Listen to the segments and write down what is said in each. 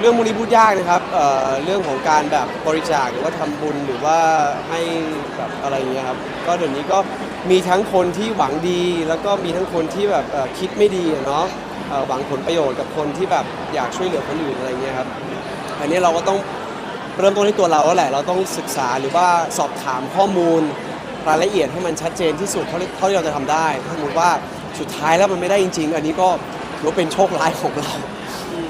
เรื่องมูลนิธิพูดยากนะครับเอ่อเรื่องของการแบบบริจาคหรือว่าทำบุญหรือว่าให้แบบอะไรอย่างเงี้ยครับก็เดี๋ยวนี้ก็มีทั้งคนที่หวังดี แล้วก็มีทั้งคนที่แบบเอ่อคิดไม่ดีอะเนาะเอ่อหวังผลประโยชน์กับคนที่แบบอยากช่วยเหลือคนอื่นอะไรเงี้ยครับอันนี้เราก็ต้อง เริ่มต้นที่ตัวเราแล้วแหละ เราต้องศึกษาหรือว่าสอบถามข้อมูลรายละเอียดให้มันชัดเจนที่สุดเท่าที่เท่าที่เราจะทำได้ ถ้าสมมติว่าสุดท้ายแล้วมันไม่ได้จริง ๆ อันนี้ก็ถือว่าเป็นโชคร้ายของเรา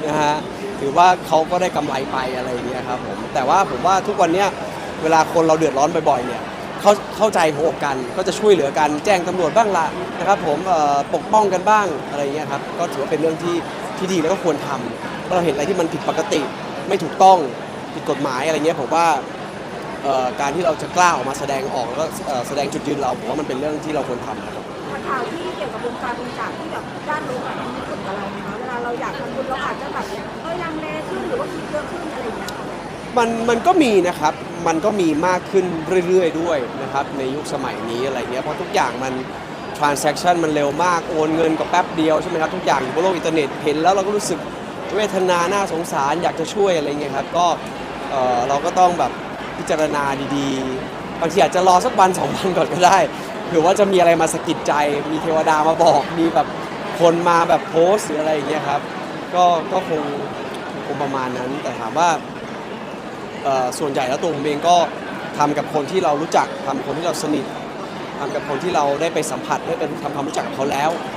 นะฮะถือว่าเขาก็ได้กำไรไปอะไรอย่างเงี้ยครับผมแต่ว่าผมว่าทุกวันเนี้ยเวลาคนเราเดือดร้อนบ่อยๆเนี่ยเขาเข้าใจหัวอกกันก็จะช่วยเหลือกันแจ้งตำรวจบ้างละนะครับผมปกป้องกันบ้างอะไรเงี้ยครับก็ถือว่าเป็นเรื่องที่ที่ดีแล้วก็ควรทำเพราะเราเห็นอะไรที่มันผิดปกติ ไม่ถูกต้องผิดกฎหมายอะไรเงี้ยผมว่าการที่เราจะกล้าออกมาแสดงออกแล้วก็แสดงจุดยืนเราผมว่ามันเป็นเรื่องที่เราควรทำนะครับข่าวที่เกี่ยวกับวงการบริจาคที่แบบด้านลบ อยากทำบุญเราอาจจะแบบเอ้ยลังเลขึ้นหรือว่าคิดเยอะขึ้นอะไรอย่างเงี้ยค่ะมันมันก็มีนะครับ มันก็มีมากขึ้นเรื่อยๆด้วยนะครับ ในยุคสมัยนี้อะไรเงี้ย เพราะทุกอย่างมัน transaction มันเร็วมาก โอนเงินก็แป๊บเดียวใช่ไหมครับ ทุกอย่างอยู่บนโลกอินเทอร์เน็ต เห็นแล้วเราก็รู้สึกเวทนา น่าสงสาร อยากจะช่วยอะไรเงี้ยครับ ก็เอ่อเราก็ต้องแบบพิจารณาดีๆ บางทีอาจจะรอสักวันสองวันก่อนก็ได้ หรือว่าจะมีอะไรมาสะกิดใจ มีเทวดามาบอก มีแบบ คนมาแบบโพสหรืออะไรอย่างเงี้ยครับ ก็ก็คงคงประมาณนั้น แต่ถามว่าเอ่อส่วนใหญ่แล้วตัวผมเองก็ทำกับคนที่เรารู้จักทำกับคนที่เราสนิททำกับคนที่เราได้ไปสัมผัสได้ไปทำความรู้จักกับเขาแล้วท